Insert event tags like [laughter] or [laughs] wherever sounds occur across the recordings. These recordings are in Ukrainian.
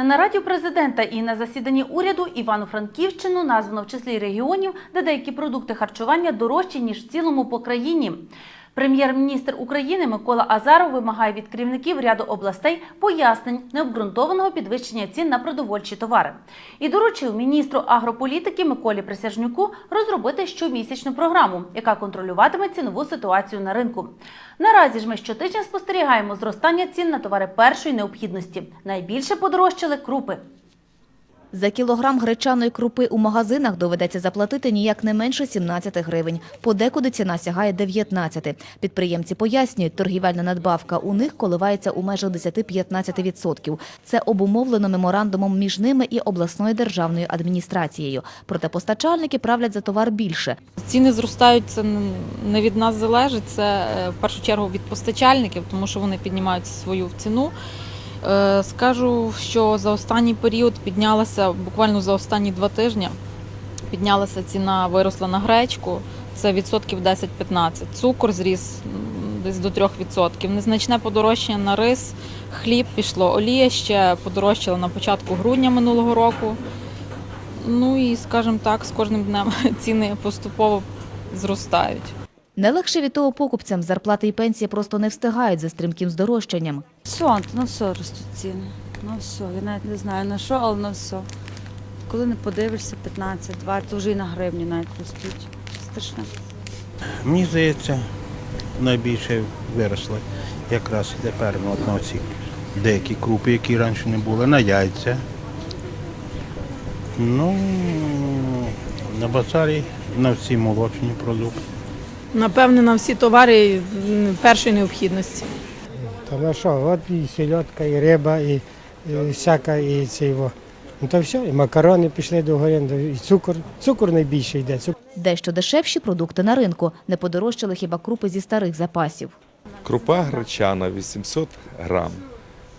На нараді президента і на засіданні уряду Івано-Франківщину названо в числі регіонів, де деякі продукти харчування дорожчі ніж в цілому по країні. Прем'єр-міністр України Микола Азаров вимагає від керівників ряду областей пояснень необґрунтованого підвищення цін на продовольчі товари і доручив міністру агрополітики Миколі Присяжнюку розробити щомісячну програму, яка контролюватиме цінову ситуацію на ринку. Наразі ж ми щотижня спостерігаємо зростання цін на товари першої необхідності. Найбільше подорожчали крупи. За кілограм гречаної крупи у магазинах доведеться заплатити ніяк не менше 17 гривень. Подекуди ціна сягає 19. Підприємці пояснюють, торгівельна надбавка у них коливається у межах 10-15%. Це обумовлено меморандумом між ними і обласною державною адміністрацією. Проте постачальники правлять за товар більше. Ціни зростають це не від нас залежить, це е, в першу чергу від постачальників, тому що вони піднімають свою ціну. Е, Скажу, що за останній період піднялася буквально за останні два тижні. Піднялася ціна, виросла на гречку. Це відсотків 10-15. Цукор зріс десь до 3%. Незначне подорожчання на рис, хліб пішло. Олія ще подорожчала на початку грудня минулого року. Ну і, скажімо так, з кожним днем [laughs] ціни поступово зростають. Не легше від того покупцям зарплати і пенсії просто не встигають за стрімким здорожчанням. Все, на все ростуть ціни. На все. Я навіть не знаю на що, але на все. Коли не подивишся, 15, 20, то вже і на гривні навіть ростуть. Страшне. Мені здається, найбільше виросли якраз тепер ну, на ці деякі крупи, які раніше не були, на яйця. Ну, на базарі на всі молочні продукти. Напевне, на всі товари першої необхідності. Та на що, от і сельодка, і риба, і, і всяка, і цього. Ну то все, і макарони пішли до гори, і цукор. Цукор найбільше йде. Цукор. Дещо дешевші продукти на ринку. Не подорожчали хіба крупи зі старих запасів. Крупа гречана 800 грам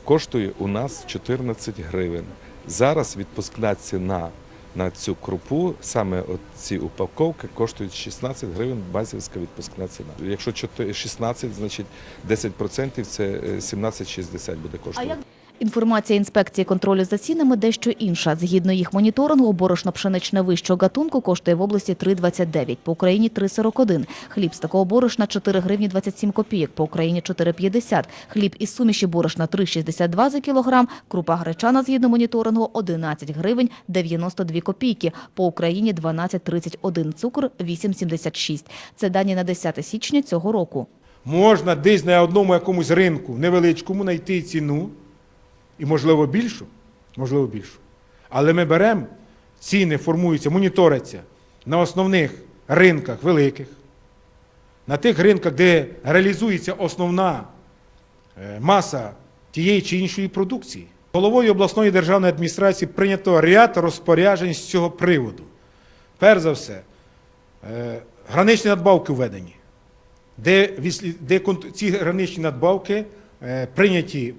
коштує у нас 14 гривень. Зараз відпускна ціна на цю крупу, саме от ці упаковки, коштують 16 гривень базівська відпускна ціна. Якщо 4 16, значить 10% це е, 17,60 буде коштувати. Інформація інспекції контролю за цінами дещо інша. Згідно їх моніторингу, борошно пшеничне вищого гатунку коштує в області 3,29, по Україні 3,41. Хліб з такого борошна 4 гривні 27 копійок, по Україні 4,50. Хліб із суміші борошна 3,62 за кілограм, крупа гречана згідно моніторингу 11 гривень 92 копійки, по Україні 12,31, цукор 8,76. Це дані на 10 січня цього року. Можна десь на одному якомусь ринку невеличкому знайти ціну, і можливо більшу, можливо більшу. Але ми беремо, ціни формуються, моніторяться на основних ринках великих, на тих ринках, де реалізується основна е, маса тієї чи іншої продукції. Головою обласної державної адміністрації прийнято ряд розпоряджень з цього приводу. Перш за все, е, граничні надбавки введені де, ці граничні надбавки е, прийняті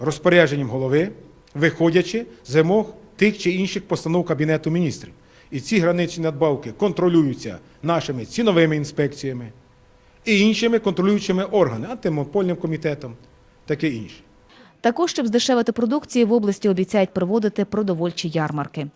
розпорядженням голови, виходячи з вимог тих чи інших постанов Кабінету міністрів. І ці граничні надбавки контролюються нашими ціновими інспекціями і іншими контролюючими органами, антимонопольним комітетом, таке інше. Також, щоб здешевити продукції в області обіцяють проводити продовольчі ярмарки.